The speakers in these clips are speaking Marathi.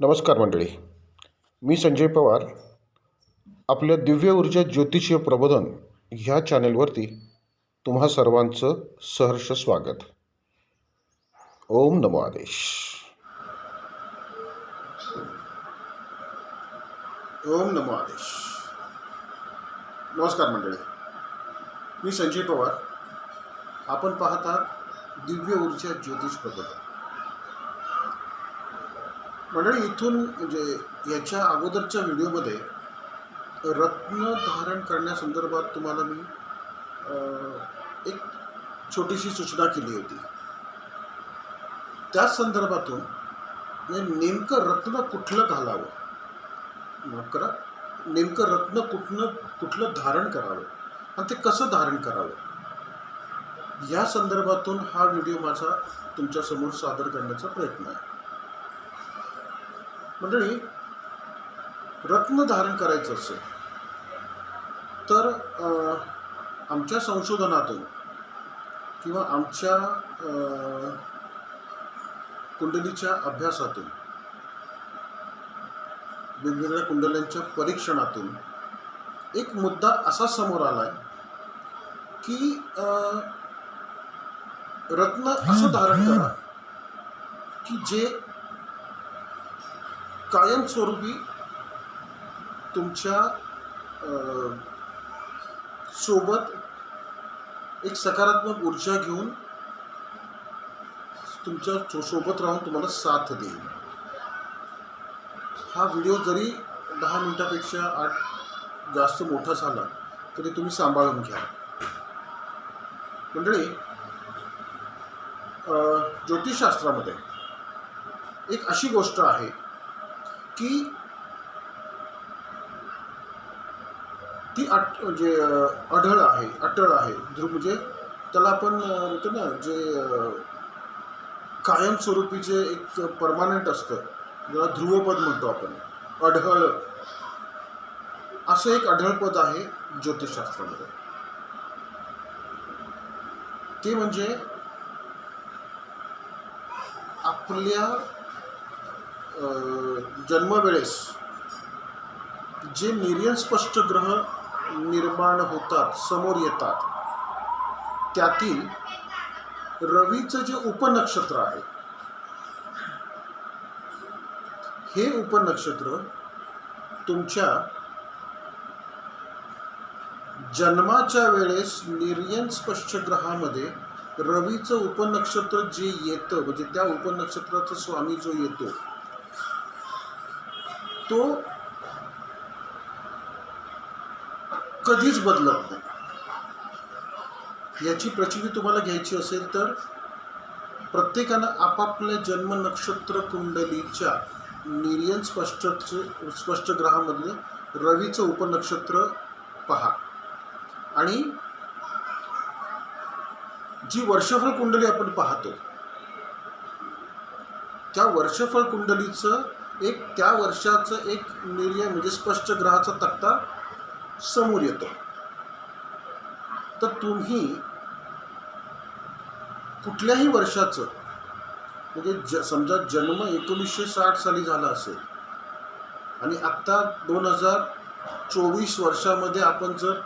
नमस्कार मंडळी. मी संजय पवार. आपल्या दिव्य ऊर्जा ज्योतिषीय प्रबोधन ह्या चॅनेलवरती तुम्हा सर्वांचं सहर्ष स्वागत. ओम नमो आदेश. ओम नमो आदेश. नमस्कार मंडळी. मी संजय पवार. आपण पाहतात दिव्य ऊर्जा ज्योतिष प्रबोधन. मंडळी इथून म्हणजे याच्या अगोदरच्या व्हिडिओमध्ये रत्न धारण करण्यासंदर्भात तुम्हाला मी एक छोटीशी सूचना केली होती. त्याच संदर्भातून म्हणजे नेमकं रत्न कुठलं घालावं? माफ करा. नेमकं रत्न कुठलं कुठलं धारण करावं? आणि ते कसं धारण करावं? या संदर्भातून हा व्हिडिओ माझा तुमच्यासमोर सादर करण्याचा प्रयत्न आहे. मंडळी रत्न धारण करायचं असेल तर आमच्या संशोधनातून किंवा आमच्या कुंडलीच्या अभ्यासातून वेगवेगळ्या कुंडल्यांच्या परीक्षणातून एक मुद्दा असा समोर आला आहे की रत्न असं धारण करा की जे कायमस्वरूपी तुमच्यासोबत एक सकारात्मक ऊर्जा घेऊन तुमच्यासोबत राहून तुम्हाला साथ देईल. हा व्हिडिओ जरी दहा मिनटापेक्षा आठ जास्त मोठा झाला तरी तुम्ही सांभाळून घ्या. मंडळी ज्योतिषशास्त्रामध्ये एक अशी गोष्ट आहे की ती अट म्हणजे अढळ आहे अटळ आहे. ध्रुव म्हणजे त्याला आपण म्हणतो ना जे कायमस्वरूपी जे एक परमानंट असतं ज्याला ध्रुवपद म्हणतो आपण अढळ. असं एक अढळपद आहे ज्योतिषशास्त्रामध्ये. ते म्हणजे आपल्या जन्मवेळेस जे निर्यन स्पष्ट ग्रह निर्माण होतात समोर येतात त्यातील रवीचं जे उपनक्षत्र आहे हे उपनक्षत्र तुमच्या जन्माच्या वेळेस निर्यन स्पष्ट ग्रहामध्ये रवीचं उपनक्षत्र जे येतं म्हणजे त्या उपनक्षत्राचा स्वामी जो येतो तो कधीच बदलत नाही. याची प्रचिती तुम्हाला घ्यायची असेल तर प्रत्येकानं आपापल्या जन्म नक्षत्र कुंडलीच्या निर्यन स्पष्ट स्पष्ट ग्रहामधले रवीचं उपनक्षत्र पहा. आणि जी वर्षफळ कुंडली आपण पाहतो त्या वर्षफळ कुंडलीचं एक त्या वर्षाचं एक निर्य म्हणजे स्पष्ट ग्रहाचा तक्ता समोर येतो. तर तुम्ही कुठल्याही वर्षाचं म्हणजे ज समजा जन्म एकोणीसशे साठ साली झाला असेल आणि आत्ता दोन हजार चोवीस वर्षामध्ये आपण जर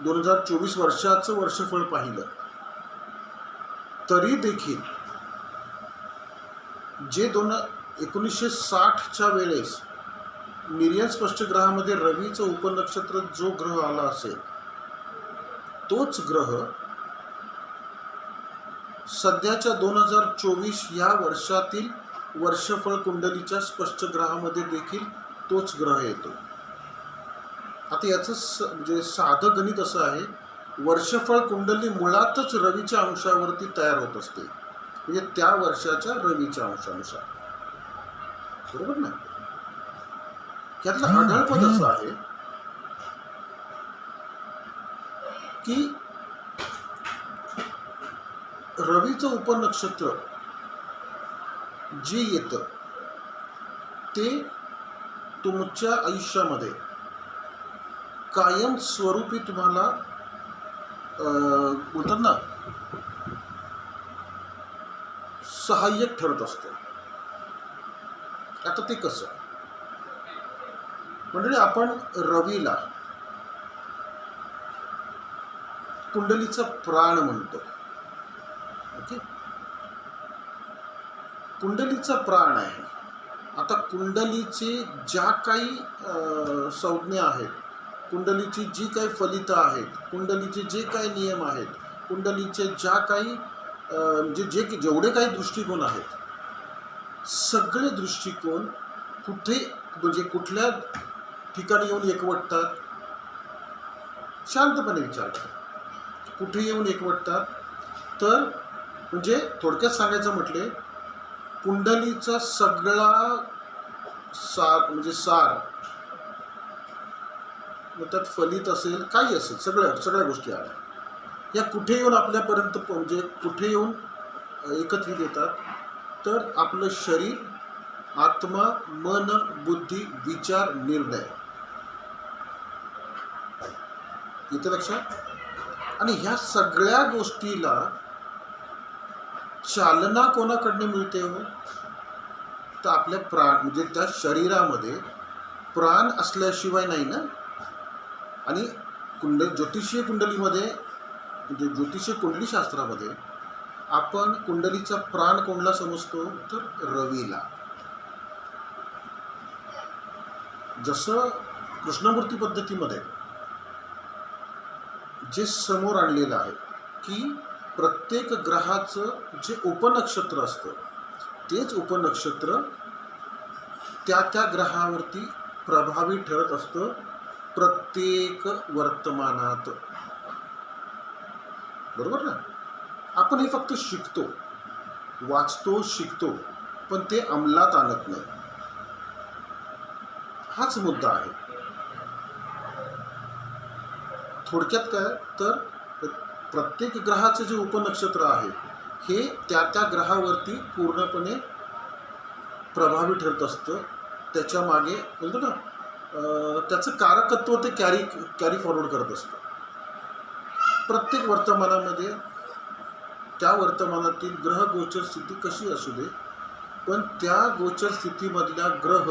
दोन हजार चोवीस वर्षाचं वर्षफळ पाहिलं तरी देखील जे दोन एकोणीसशे साठच्या वेळेस निर्यन स्पष्ट ग्रहामध्ये रवीचं उपनक्षत्र जो ग्रह आला असेल तोच ग्रह सध्याच्या दोन हजार चोवीस या वर्षातील वर्षफळ कुंडलीच्या स्पष्ट ग्रहामध्ये देखील तोच ग्रह येतो. आता याचं स म्हणजे साधं गणित असं आहे वर्षफळ कुंडली मुळातच रवीच्या अंशावरती तयार होत असते. म्हणजे त्या वर्षाच्या रवीच्या अंशानुसार. बरोबर ना? त्यातलं आढळपद असं आहे की रवीचं उपनक्षत्र जे येतं ते तुमच्या आयुष्यामध्ये कायम स्वरूपी तुम्हाला अं, बोलतात ना सहाय्यक ठरत असतं. आता ते कसं? म्हणजे आपण रवीला कुंडलीचा प्राण म्हणतो. ओके? कुंडलीचा प्राण आहे. आता कुंडलीचे ज्या काही संज्ञा आहेत कुंडलीची जी काही फलितं आहेत कुंडलीचे जे काही नियम आहेत कुंडलीचे ज्या काही म्हणजे जे जे जेवढे काही दृष्टिकोन आहेत सगळे दृष्टिकोन कुठे म्हणजे कुठल्या ठिकाणी येऊन एकवटतात? शांतपणे विचार कुठे येऊन एकवटतात? तर म्हणजे थोडक्यात सांगायचं म्हटले कुंडलीचा सगळा सार म्हणजे सार मग त्यात फलित असेल काही असेल सगळ्या सगळ्या गोष्टी आल्या. या कुठे येऊन आपल्यापर्यंत म्हणजे कुठे येऊन एकत्रित येतात? तर आपलं शरीर आत्मा मन बुद्धी विचार निर्णय. इथं लक्षात? आणि ह्या सगळ्या गोष्टीला चालना कोणाकडनं मिळते हो? तर आपल्या प्राण म्हणजे त्या शरीरामध्ये प्राण असल्याशिवाय नाही ना? आणि कुंड ज्योतिषीय कुंडलीमध्ये म्हणजे ज्योतिषीय कुंडलीशास्त्रामध्ये आपण कुंडलीचा प्राण कोणला समजतो? तर रवीला. जसं कृष्णमूर्ती पद्धतीमध्ये जे समोर आणलेलं आहे की प्रत्येक ग्रहाचं जे उपनक्षत्र असतं तेच उपनक्षत्र त्या त्या ग्रहावरती प्रभावी ठरत असतं प्रत्येक वर्तमानात. बरोबर ना? आपण हे फक्त शिकतो. वाचतो शिकतो पण ते अंमलात आणत नाही. हाच मुद्दा आहे. थोडक्यात काय तर प्रत्येक ग्रहाचं जे उपनक्षत्र आहे हे त्या त्या ग्रहावरती पूर्णपणे प्रभावी ठरत असतं. त्याच्यामागे बोलतो ना त्याचं कारकत्व ते कॅरी कॅरी फॉरवर्ड करत असतं. प्रत्येक वर्तमानामध्ये त्या वर्तमानातील ग्रह गोचर स्थिती कशी असू दे? पण त्या गोचर स्थितीमधल्या ग्रह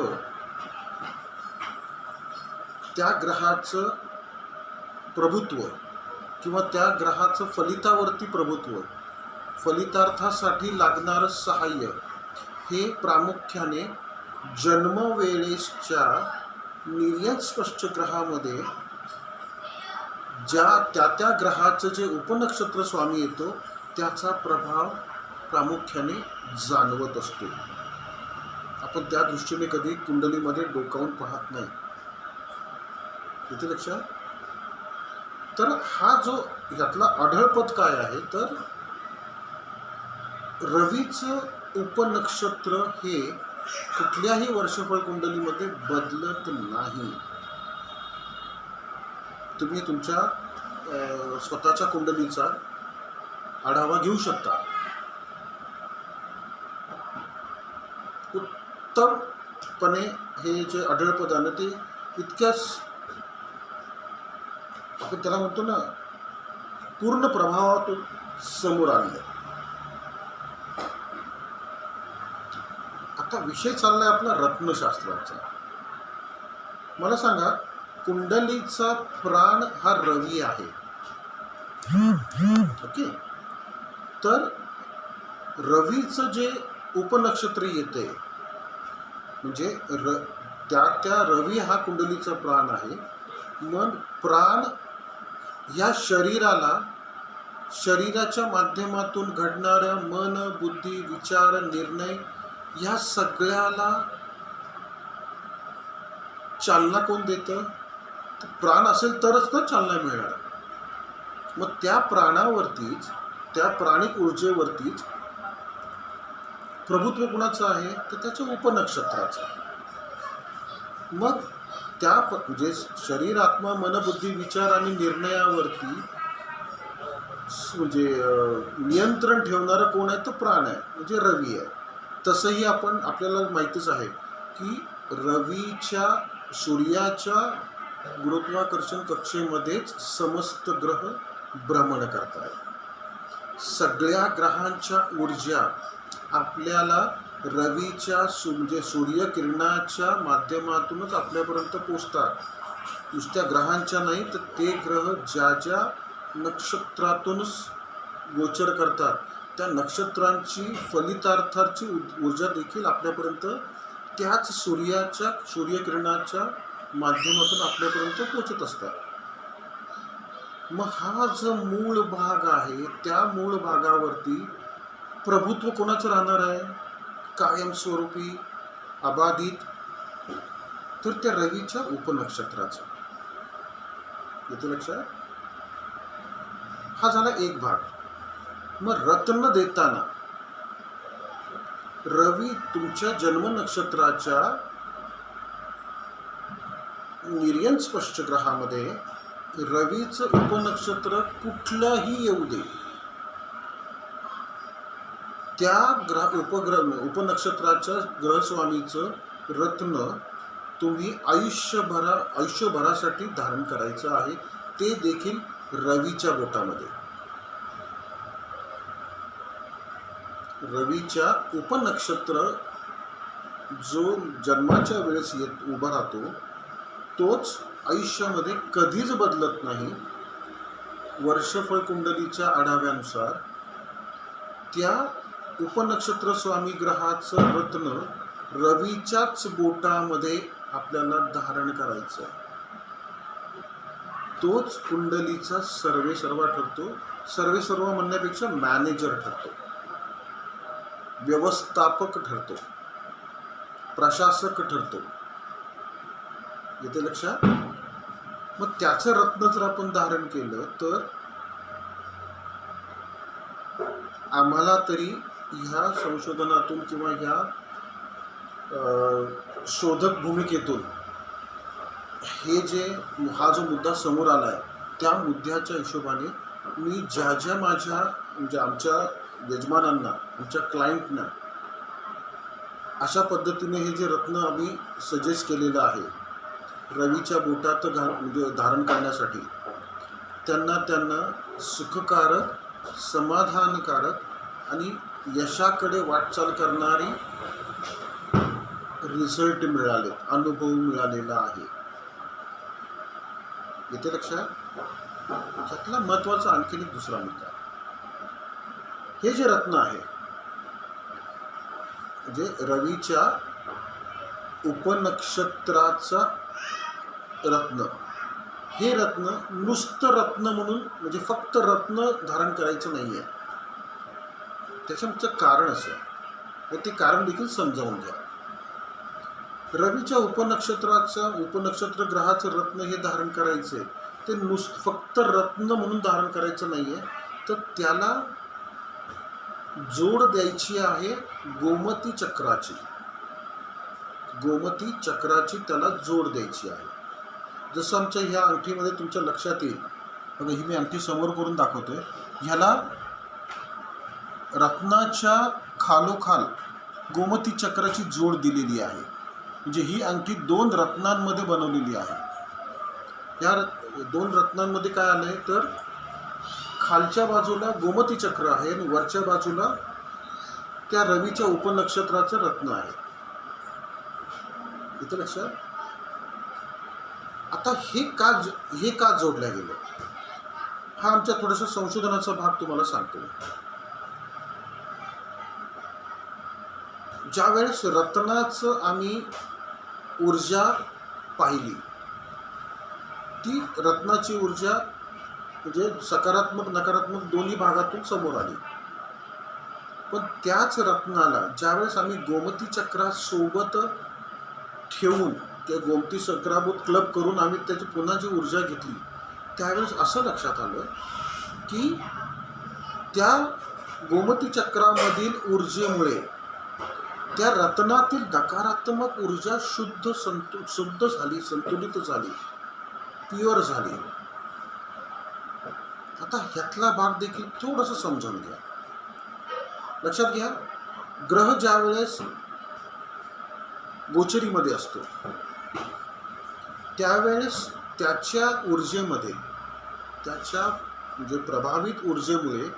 त्या ग्रहाचं प्रभुत्व किंवा त्या ग्रहाचं फलितावरती प्रभुत्व फलितार्थासाठी लागणारं सहाय्य हे प्रामुख्याने जन्मवेळेसच्या निर्यत स्पष्ट ग्रहामध्ये ज्या त्या त्या ग्रहाचं जे उपनक्षत्र स्वामी येतो त्याचा प्रभाव प्रामुख्याने जाणवत असतो. आपण त्या दृष्टीने कधी कुंडलीमध्ये डोकावून पाहत नाही. इथे लक्षात? तर हा जो यातला आढळपद काय आहे? तर रवीचं उपनक्षत्र हे कुठल्याही वर्षफळ कुंडलीमध्ये बदलत नाही. तुम्ही तुमच्या स्वतःच्या कुंडलीचा आढावा घेऊ शकता. उत्तमपणे हे जे आढळपद ते इतक्याच आपण त्याला म्हणतो ना पूर्ण प्रभावातून समोर आणलं. आता विषय चाललाय आपला रत्नशास्त्राचा. मला सांगा कुंडलीचा प्राण हा रवी आहे. ओके? तर रवीचं जे उपनक्षत्र येते म्हणजे र त्या त्या रवी हा कुंडलीचा प्राण आहे. मग प्राण ह्या शरीराला शरीराच्या माध्यमातून घडणाऱ्या मन बुद्धी विचार निर्णय ह्या सगळ्याला चालना कोण देतं? प्राण असेल तरच तर चालना मिळणार. मग त्या प्राणावरतीच त्या प्राणिक ऊर्जेवरतीच प्रभुत्व कुणाचं आहे? तर त्याच्या उपनक्षत्राचं मग त्या म्हणजे शरीर आत्मा मनबुद्धी विचार आणि निर्णयावरती म्हणजे नियंत्रण ठेवणारं कोण आहे? तर प्राण आहे म्हणजे रवी आहे. तसंही आपण आपल्याला माहितीच आहे की रवीच्या सूर्याच्या गुरुत्वाकर्षण कक्षेमध्येच समस्त ग्रह भ्रमण करतात. सगळ्या ग्रहांच्या ऊर्जा आपल्याला रवीच्या सु म्हणजे सूर्यकिरणाच्या माध्यमातूनच आपल्यापर्यंत पोचतात. नुसत्या ग्रहांच्या नाही तर ते ग्रह ज्या ज्या नक्षत्रातूनच गोचर करतात. त्या नक्षत्रांची फलितार्थाची उ- ऊर्जा देखील आपल्यापर्यंत त्याच सूर्याच्या सूर्यकिरणाच्या माध्यमातून आपल्यापर्यंत पोचत असतात. मग हा जो मूळ भाग आहे त्या मूळ भागावरती प्रभुत्व कोणाचं राहणार आहे? कायमस्वरूपी अबाधित तर त्या रवीच्या उपनक्षत्राचं. येतो लक्षात? हा झाला एक भाग. मग रत्न देताना रवी तुमच्या जन्म नक्षत्राच्या निर्यन स्पष्ट ग्रहामध्ये रवीचं उपनक्षत्र कुठलंही येऊ दे. त्या ग्रह उपग्रह उपनक्षत्राच्या ग्रहस्वामीचं रत्न तुम्ही आयुष्यभरा आयुष्यभरासाठी धारण करायचं आहे ते देखील रवीच्या बोटामध्ये. रवीच्या उपनक्षत्र जो जन्माच्या वेळेस येत उभा राहतो तोच आयुष्यामध्ये कधीच बदलत नाही. वर्षफळ कुंडलीच्या आढाव्यानुसार त्या उपनक्षत्र स्वामी ग्रहाचं रत्न रवीच्याच बोटामध्ये आपल्याला धारण करायचं आहे. तोच कुंडलीचा सर्वे सर्व ठरतो. सर्वे सर्व म्हणण्यापेक्षा मॅनेजर ठरतो. व्यवस्थापक ठरतो. प्रशासक ठरतो. येते लक्षात? मग त्याचं रत्न जर आपण धारण केलं तर? आम्हाला तरी ह्या संशोधनातून किंवा ह्या शोधक भूमिकेतून हे जे हा जो मुद्दा समोर आला आहे त्या मुद्द्याच्या हिशोबाने मी ज्या ज्या माझ्या म्हणजे आमच्या यजमानांना आमच्या क्लायंटना अशा पद्धतीने हे जे रत्न आम्ही सजेस्ट केलेलं आहे रवीच्या बोटात घा म्हणजे धारण करण्यासाठी. त्यांना त्यांना सुखकारक समाधानकारक आणि यशाकडे वाटचाल करणारी रिझल्ट मिळाले अनुभव मिळालेला आहे. येते लक्षात? त्यातला महत्त्वाचा आणखीन एक दुसरा मुद्दा. हे जे रत्न आहे जे रवीच्या उपनक्षत्राचा रत्न. हे रत्न नुसतं रत्न म्हणून म्हणजे फक्त रत्न धारण करायचं नाही आहे त्याच्यामागचं कारण असं आहे. व ते कारण देखील समजावून घ्या. रवीच्या उपनक्षत्राचा उपनक्षत्र ग्रहाचं रत्न हे धारण करायचे ते नुस फक्त रत्न म्हणून धारण करायचं नाही आहे तर त्याला जोड द्यायची आहे गोमती चक्राची. गोमती चक्राची त्याला जोड द्यायची आहे. जसं आमच्या ह्या अंगठीमध्ये तुमच्या लक्षात येईल. बघा ही मी अंगठी समोर करून दाखवतो आहे ह्याला रत्नाच्या खालोखाल गोमती चक्राची जोड दिलेली आहे. म्हणजे ही अंगठी दोन रत्नांमध्ये बनवलेली आहे. या रत् दोन रत्नांमध्ये काय आलं आहे तर खालच्या बाजूला गोमती चक्र आहे आणि वरच्या बाजूला त्या रवीच्या उपनक्षत्राचं रत्न आहे. इथं लक्षात? आता हे का हे का जोडलं गेलं? हा आमच्या थोडासा संशोधनाचा भाग तुम्हाला सांगतो. ज्यावेळेस रत्नाचं आम्ही ऊर्जा पाहिली ती रत्नाची ऊर्जा म्हणजे सकारात्मक नकारात्मक दोन्ही भागातून समोर आली. पण त्याच रत्नाला ज्यावेळेस आम्ही गोमती चक्रासोबत ठेवून त्या गोमती सक्राभूत क्लब करून आम्ही त्याची पुन्हा जी ऊर्जा घेतली त्यावेळेस असं लक्षात आलं की त्या गोमती चक्रामधील ऊर्जेमुळे त्या रत्नातील नकारात्मक ऊर्जा शुद्ध संतु शुद्ध झाली संतुलित झाली प्युअर झाली. आता ह्यातला भाग देखील थोडंसं समजून घ्या. लक्षात घ्या ग्रह ज्यावेळेस गोचरीमध्ये असतो त्यावेळेस त्याच्या ऊर्जेमध्ये त्याच्या म्हणजे प्रभावित ऊर्जेमुळे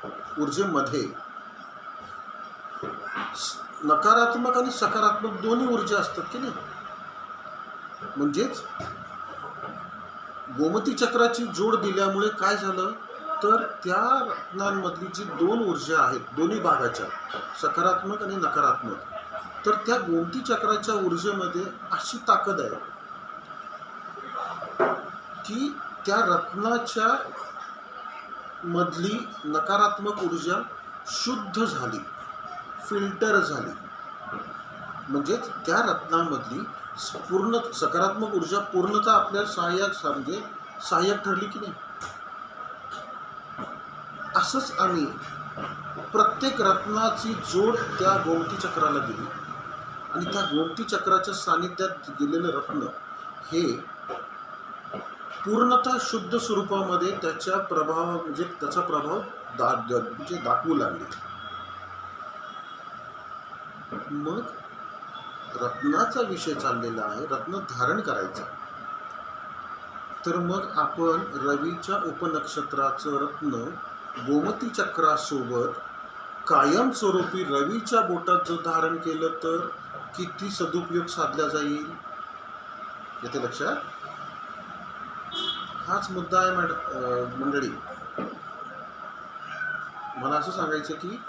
ऊर्जेमध्ये नकारात्मक आणि सकारात्मक दोन्ही ऊर्जा असतात की नाही? म्हणजेच गोमती चक्राची जोड दिल्यामुळे काय झालं? तर त्या रत्नांमधली जी दोन ऊर्जा आहेत दोन्ही भागाच्या सकारात्मक आणि नकारात्मक तर त्या गोमती चक्राच्या ऊर्जेमध्ये अशी ताकद आहे की त्या रत्नाच्या मधली नकारात्मक ऊर्जा शुद्ध झाली फिल्टर झाली. म्हणजेच त्या रत्नामधली पूर्ण सकारात्मक ऊर्जा पूर्णतः आपल्या सहाय्यक म्हणजे सहाय्यक ठरली की नाही? असंच आम्ही प्रत्येक रत्नाची जोड त्या गोमती चक्राला दिली. आणि त्या गोमतीचक्राच्या सानिध्यात गेलेलं रत्न हे पूर्णतः शुद्ध स्वरूपामध्ये त्याच्या प्रभाव म्हणजे त्याचा प्रभाव दा म्हणजे दाखवू लागले. मग रत्नाचा विषय चाललेला आहे रत्न धारण करायचा. तर मग आपण रवीच्या उपनक्षत्राचं रत्न गोमती चक्रासोबत कायमस्वरूपी रवीच्या बोटात जर धारण केलं तर? किती सदुपयोग साधला जाईल? येते लक्षात? हाच मुद्दा आहे मॅड मंडळी. मला असं सांगायचं की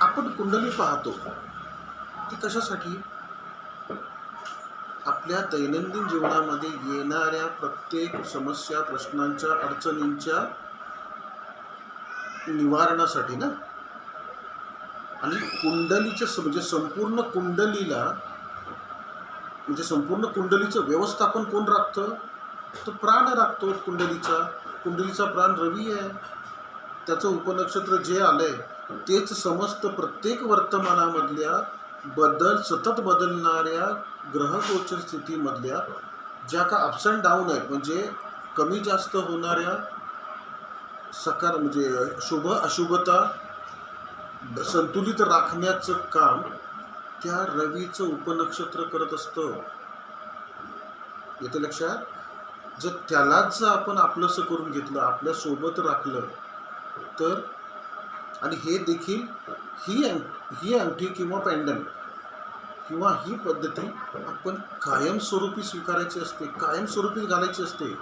आपण कुंडली पाहतो ती कशासाठी? आपल्या दैनंदिन जीवनामध्ये येणाऱ्या प्रत्येक समस्या प्रश्नांच्या अडचणींच्या निवारणासाठी ना? आणि कुंडलीच्या म्हणजे संपूर्ण कुंडलीला म्हणजे संपूर्ण कुंडलीचं व्यवस्थापन कोण राखतं? तर प्राण राखतो कुंडलीचा. कुंडलीचा प्राण रवी आहे. त्याचं उपनक्षत्र जे आलं आहे तेच समस्त प्रत्येक वर्तमानामधल्या बदल सतत बदलणाऱ्या ग्रहगोचर स्थितीमधल्या ज्या का अप्स अँड डाऊन आहेत म्हणजे कमी जास्त होणाऱ्या सकार म्हणजे शुभ अशुभता संतुलित राखण्याचं काम त्या रवीचं उपनक्षत्र करत असतं. येते लक्षात? जर त्यालाच जर आपण आपलंसं करून घेतलं आपल्यासोबत राखलं तर? आणि हे देखील ही अंग ही अंगठी किंवा पॅन्डल किंवा ही पद्धती आपण कायमस्वरूपी स्वीकारायची असते कायमस्वरूपी घालायची असते.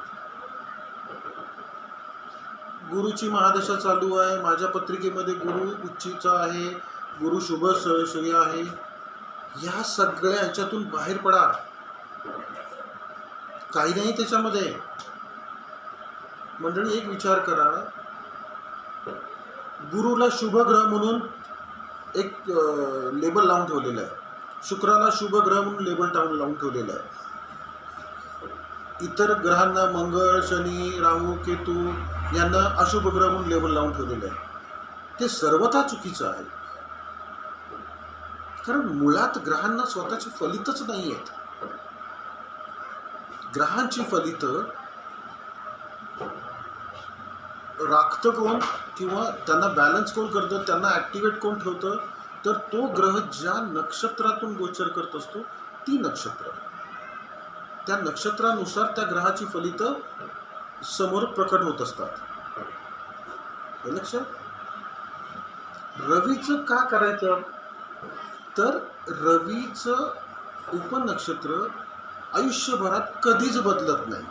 गुरुची महादशा चालू आहे. माझ्या पत्रिकेमध्ये गुरु उच्चीचा आहे गुरु शुभ स- आहे. या सगळ्या ह्याच्यातून बाहेर पडा. काही नाही त्याच्यामध्ये. मंडळी एक विचार करा. गुरुला शुभ ग्रह म्हणून एक लेबल लावून ठेवलेलं आहे. शुक्राला शुभ ग्रह म्हणून लेबल टावून लावून ठेवलेलं आहे. इतर ग्रहांना मंगळ शनी राहू केतू यांना अशुभ ग्रह म्हणून लेबल लावून ठेवलेलं आहे. ते सर्वथा चुकीचं आहे. कारण मुळात ग्रहांना स्वतःची फलितच नाही आहेत. ग्रहांची फलित राखतं कोण किंवा त्यांना बॅलन्स कोण करतं त्यांना ॲक्टिवेट कोण ठेवतं तर तो ग्रह ज्या नक्षत्रातून गोचर करत असतो ती नक्षत्र. त्या नक्षत्रानुसार त्या ग्रहाची फलित समोर प्रकट होत असतात. हे लक्षात? रवीचं का करायचं? तर रवीचं उपनक्षत्र आयुष्यभरात कधीच बदलत नाही.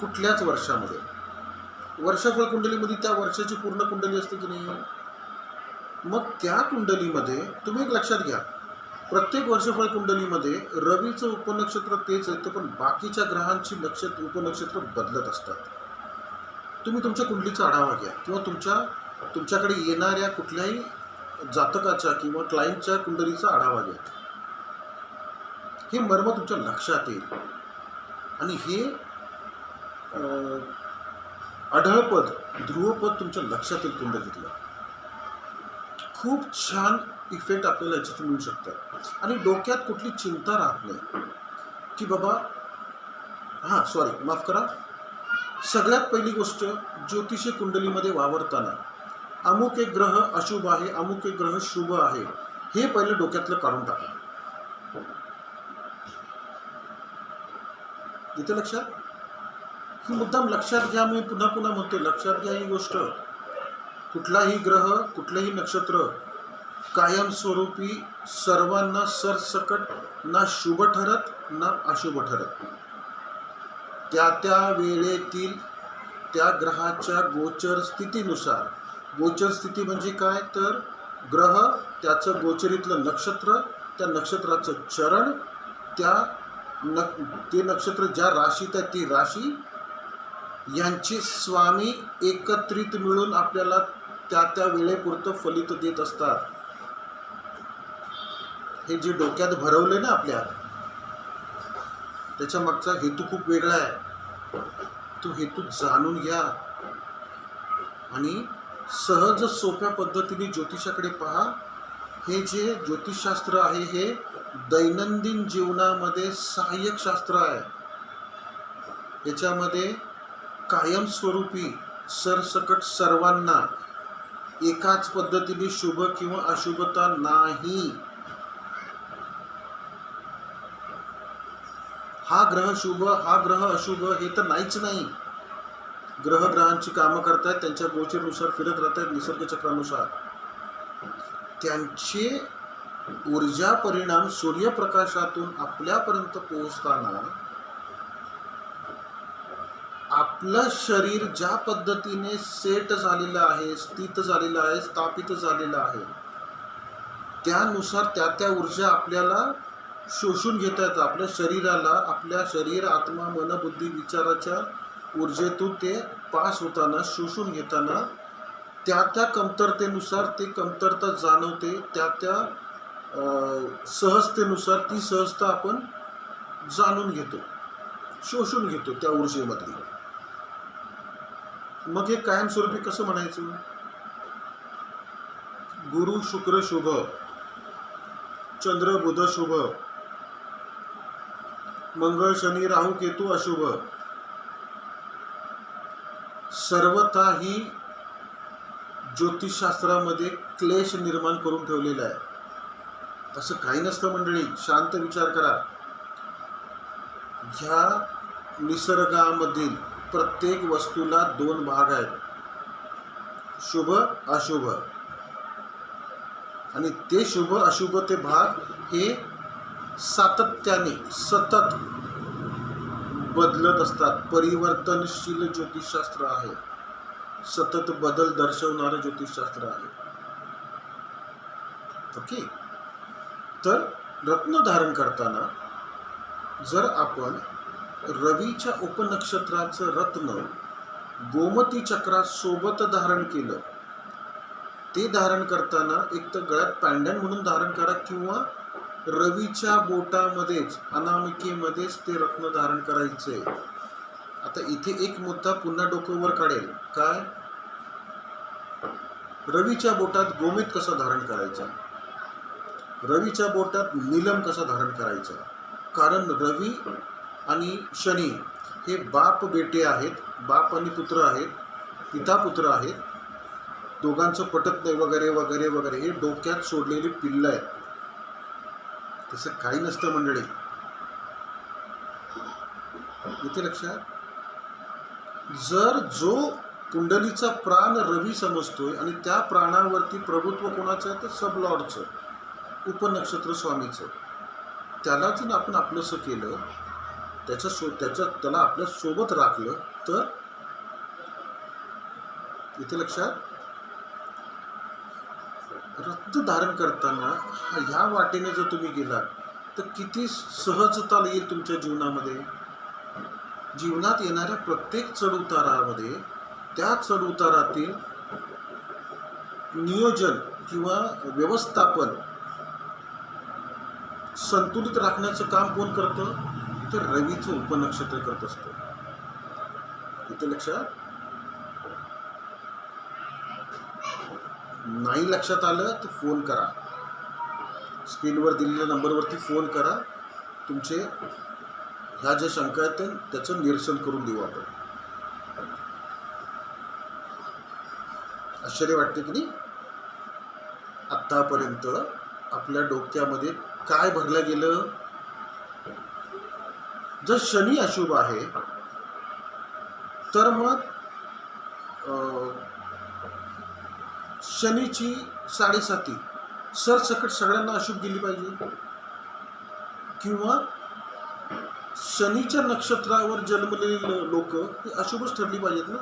कुठल्याच वर्षामध्ये. वर्षाफळ कुंडलीमध्ये त्या वर्षाची पूर्ण कुंडली असते की नाही? मग त्या कुंडलीमध्ये तुम्ही एक लक्षात घ्या. प्रत्येक वर्षफळ कुंडलीमध्ये रवीचं उपनक्षत्र तेच येतं पण बाकीच्या ग्रहांची नक्षत्र उपनक्षत्र बदलत असतात. तुम्ही तुमच्या कुंडलीचा आढावा घ्या किंवा तुमच्या तुमच्याकडे येणाऱ्या कुठल्याही जातकाच्या किंवा क्लायंटच्या कुंडलीचा आढावा घ्या. हे मर्म तुमच्या लक्षात येईल. आणि हे आढळपद ध्रुवपद तुमच्या लक्षात येईल कुंडलीतलं. खूप छान इफेक्ट आपल्याला याच्यातून मिळू शकतात आणि डोक्यात कुठली चिंता राहत नाही. की बाबा हां सॉरी माफ करा. सगळ्यात पहिली गोष्ट ज्योतिषी कुंडलीमध्ये वावरताना अमुक एक ग्रह अशुभ आहे अमुक एक ग्रह शुभ आहे हे पहिलं डोक्यातलं काढून टाका. येते लक्षात? ही मुद्दाम लक्षात घ्या मी पुन्हा पुन्हा म्हणतो लक्षात घ्या ही गोष्ट. कुठलाही ग्रह कुठलंही नक्षत्र कायमस्वरूपी सर्वांना सरसकट ना शुभ ठरत ना अशुभ ठरत. त्या त्या वेळेतील त्या ग्रहाच्या गोचर स्थितीनुसार. गोचर स्थिती म्हणजे काय? तर ग्रह त्याचं गोचरीतलं नक्षत्र त्या नक्षत्राचं चरण त्या न ते नक्षत्र ज्या राशीत आहे ती राशी यांचे स्वामी एकत्रित मिळून आपल्याला त्या त्या वेळेपुरतं फलित देत असतात. हे जे डोक्यात भरवले ना आपल्या त्याच्या मागचा हेतू खूप वेगळा आहे. तो हेतू जाणून घ्या आणि सहज सोप्या पद्धतीने ज्योतिषाकडे पहा. हे जे ज्योतिषशास्त्र आहे हे दैनंदिन जीवनामध्ये सहाय्यक शास्त्र आहे. याच्यामध्ये कायमस्वरूपी सरसकट सर्वांना एकाच पद्धतीने शुभ किंवा अशुभता नाही. हा ग्रह शुभ हा ग्रह अशुभ हे तर नाहीच नाही. ग्रह ग्रहांची कामं करतायत त्यांच्या गोचरीनुसार फिरत राहत आहेत निसर्गचक्रानुसार. त्यांचे ऊर्जा परिणाम सूर्यप्रकाशातून आपल्यापर्यंत पोहोचताना आपलं शरीर ज्या पद्धतीने सेट झालेलं आहे स्थित झालेलं आहे स्थापित झालेलं आहे त्यानुसार त्या त्या ऊर्जा आपल्याला शोषून घेता येतं आपल्या शरीराला आपल्या शरीर आत्मा मन बुद्धी विचाराच्या ऊर्जेतून ते पास होताना शोषून घेताना त्या त्या कमतरतेनुसार ते कमतरता जाणवते. त्या त्या सहजतेनुसार ती सहजता आपण जाणून घेतो. शोषून घेतो त्या ऊर्जेमधली. मग हे कायमस्वरूपी कसं म्हणायचं? गुरु शुक्र शुभ चंद्र बुध शुभ मंगळ शनी राहू केतू अशुभ. सर्वथा ही ज्योतिषशास्त्रामध्ये क्लेश निर्माण करून ठेवलेला आहे. तसं काही नसतं मंडळी शांत विचार करा. ह्या निसर्गामधील प्रत्येक वस्तूला दोन भाग आहेत. शुभ अशुभ. आणि ते शुभ अशुभ ते भाग हे सातत्याने सतत बदलत असतात. परिवर्तनशील ज्योतिषशास्त्र आहे. सतत बदल दर्शवणारं ज्योतिषशास्त्र आहे. ओके? तर रत्न धारण करताना जर आपण रवीच्या उपनक्षत्राचं रत्न गोमती चक्रासोबत धारण केलं ते धारण करताना एक तर गळ्यात पॅन्डन म्हणून धारण करा किंवा रवीच्या बोटामध्येच अनामिकेमध्येच ते रत्न धारण करायचे. आता इथे एक मुद्दा पुन्हा डोकंवर काढेल. काय? रवीच्या बोटात गोमित कसा धारण करायचा? रवीच्या बोटात नीलम कसा धारण करायचा? कारण रवी आणि शनी हे बाप बेटे आहेत बाप आणि पुत्र आहेत पिता पुत्र आहेत. दोघांचं पटत नाही वगैरे वगैरे वगैरे. हे डोक्यात सोडलेली पिल्लं आहेत. तसं काही नसतं मंडळी. इथे लक्षात? जर जो कुंडलीचा प्राण रवी समजतोय आणि त्या प्राणावरती प्रभुत्व कोणाचं आहे? तर सबलॉर्डचं. उपनक्षत्र स्वामीचं. त्यालाच जर आपण आपलंसं केलं त्याच्या सो त्याच्या त्याला आपल्यासोबत राखलं तर? इथे लक्षात? रक्त धारण करताना ह्या वाटेने जर तुम्ही गेलात तर किती सहजता येईल तुमच्या जीवनामध्ये? जीवनात येणाऱ्या प्रत्येक चढउतारामध्ये त्या चढउतारातील नियोजन किंवा व्यवस्थापन संतुलित राखण्याचं काम कोण करतं? तर रवीचं उपनक्षत्र करत असतं. इथे लक्षात? नाही लक्षात आलं तर फोन करा. स्क्रीनवर दिलेल्या नंबरवरती फोन करा. तुमचे ह्या ज्या शंका आहेत त्याचं निरसन करून देऊ आपण. आश्चर्य वाटते की नाही? आत्तापर्यंत आपल्या डोक्यामध्ये काय भरलं गेलं? जर शनी अशुभ आहे तर मग शनीची साडेसाती. सरसकट सगळ्यांना अशुभ गेली पाहिजे. किंवा शनीच्या नक्षत्रावर जन्मलेली लोक ही अशुभच ठरली पाहिजेत ना.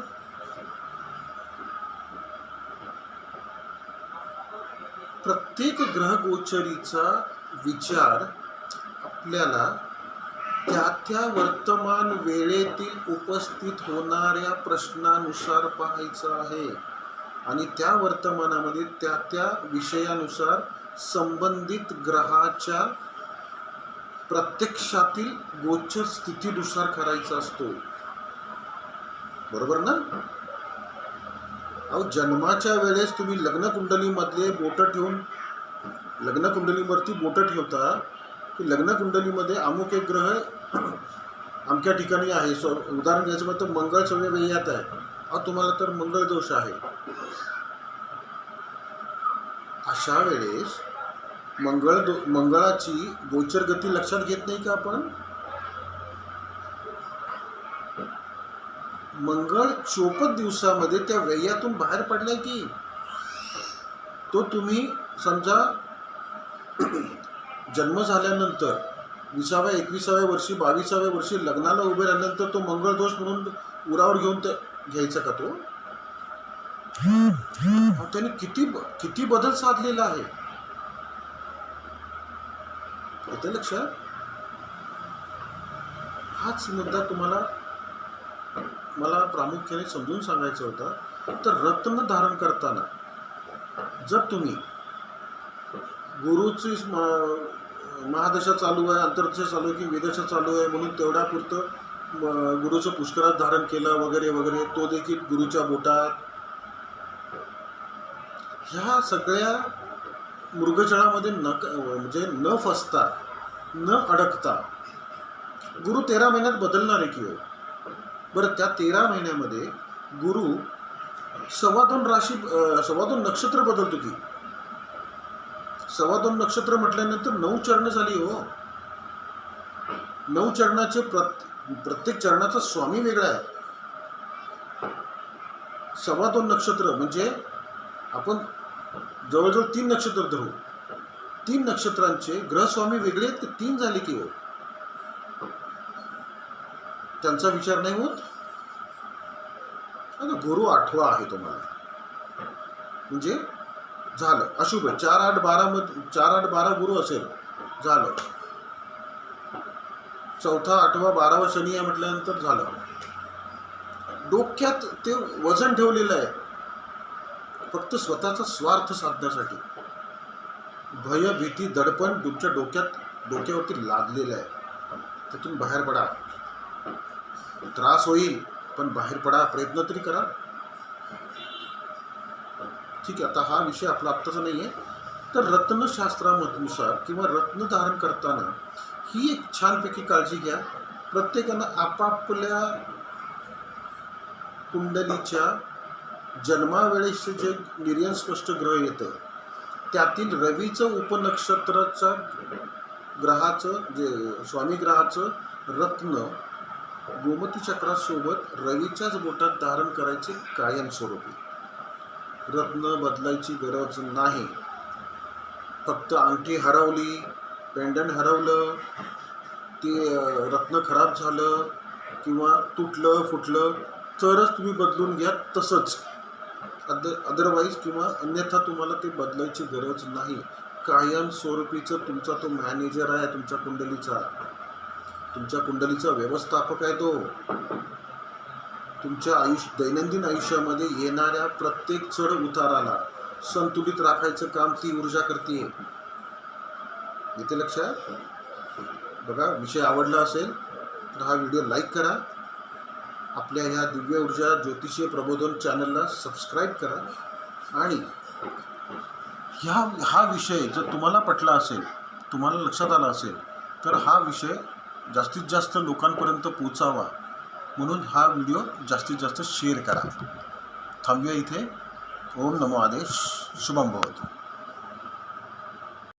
प्रत्येक ग्रहगोचरीचा विचार आपल्याला त्या त्या वर्तमान वेळेतील उपस्थित होणाऱ्या प्रश्नानुसार पाहायचा आहे. आणि त्या वर्तमानामध्ये त्या त्या विषयानुसार संबंधित ग्रहाच्या प्रत्यक्षातील गोचर स्थितीनुसार करायचा असतो. बरोबर ना? अहो जन्माच्या वेळेस तुम्ही लग्न कुंडलीमधले बोटं ठेवून लग्न कुंडलीवरती बोटं ठेवता की लग्न कुंडलीमध्ये अमुक एक ग्रह अमक्या ठिकाणी आहे. सो उदाहरण घ्यायचं म्हणजे मंगळ सगळे वेयात आहे. हा तुम्हाला तर मंगळ दोष आहे. अशा वेळेस मंगळ दो मंगळाची गोचर गती लक्षात घेत नाही का आपण? मंगळ चोपत दिवसामध्ये त्या व्ययातून बाहेर पडलाय की? तो तुम्ही समजा जन्म झाल्यानंतर विसाव्या एकविसाव्या वर्षी बावीसाव्या वर्षी लग्नाला उभे राहिल्यानंतर तो मंगळ दोष म्हणून उरावर घेऊन त्या घ्यायचा का तो? त्याने किती किती बदल साधलेला आहे? लक्षात? हाच मुद्दा तुम्हाला मला प्रामुख्याने समजून सांगायचा होता. तर रत्न धारण करताना जर तुम्ही गुरुची महादशा चालू आहे अंतर्दशा चालू आहे की विदशा चालू आहे म्हणून तेवढ्यापुरतं गुरुचं पुष्करात धारण केलं वगैरे वगैरे तो देखील गुरुच्या बोटात. ह्या सगळ्या मृगजळामध्ये न म्हणजे न फसता न अडकता गुरु तेरा महिन्यात बदलणार आहे की हो? बरं त्या तेरा महिन्यामध्ये गुरु सव्वा दोन राशी सव्वा दोन नक्षत्र बदलतो की? सव्वा दोन नक्षत्र म्हटल्यानंतर नऊ चरण झाली हो. नऊ चरणाचे प्रत प्रत्येक चरणाचा स्वामी वेगळा आहे. सव्वा दोन नक्षत्र म्हणजे आपण जवळजवळ तीन नक्षत्र धरू. तीन नक्षत्रांचे ग्रहस्वामी वेगळे आहेत की तीन झाले की हो? त्यांचा विचार नाही होत? आता गुरु आठवा आहे तुम्हाला. म्हणजे झालं. अशुभ चार आठ बारा मध्ये चार आठ बारा गुरु असेल. झालं. चौथा आठवा बारावा शनी आहे म्हटल्यानंतर झालं. डोक्यात ते वजन ठेवलेलं आहे. फक्त स्वतःचा स्वार्थ साधण्यासाठी. भय भीती दडपण तुमच्या डोक्यात डोक्यावरती लादलेलं आहे. त्यातून बाहेर पडा. त्रास होईल पण बाहेर पडा. प्रयत्न तरी करा. ठीक आहे आता हा विषय आपला आत्ताचा नाही आहे तर रत्नशास्त्रानुसार किंवा रत्न धारण करताना ही एक छानपैकी काळजी घ्या. प्रत्येकानं आपापल्या कुंडलीच्या जन्मावेळेचे जे निर्यन स्पष्ट ग्रह येतं त्यातील रवीचं उपनक्षत्राचा ग्रहाचं जे स्वामी ग्रहाचं रत्न गोमती चक्रासोबत रवीच्याच बोटात धारण करायचे कायमस्वरूपी. रत्न बदलायची गरज नाही. फक्त अंगठी हरवली पेंडंट हरवलं ते रत्न खराब झालं किंवा तुटलं फुटलं तरच तुम्ही बदलून घ्या तसंच. अद अदरवाईज किंवा अन्यथा तुम्हाला ते बदलायची गरज नाही. कायम स्वरूपीचं तुमचा तो मॅनेजर आहे तुमच्या कुंडलीचा. तुमच्या कुंडलीचा व्यवस्थापक आहे तो. तुमच्या आयुष्य दैनंदिन आयुष्यामध्ये येणाऱ्या प्रत्येक चढ उताराला संतुलित राखायचं काम ती ऊर्जा करते येते लक्षात बघा विषय आवडला असेल तर हा व्हिडिओ लाईक करा. आपल्या ह्या दिव्य ऊर्जा ज्योतिषीय प्रबोधन चॅनलला सबस्क्राईब करा. आणि ह्या हा विषय जर तुम्हाला पटला असेल तुम्हाला लक्षात आला असेल तर हा विषय जास्तीत जास्त लोकांपर्यंत पोचावा म्हणून हा व्हिडिओ जास्तीत जास्त शेअर करा. थांबूया इथे. ओम नमो आदेश. शुभम भवतो.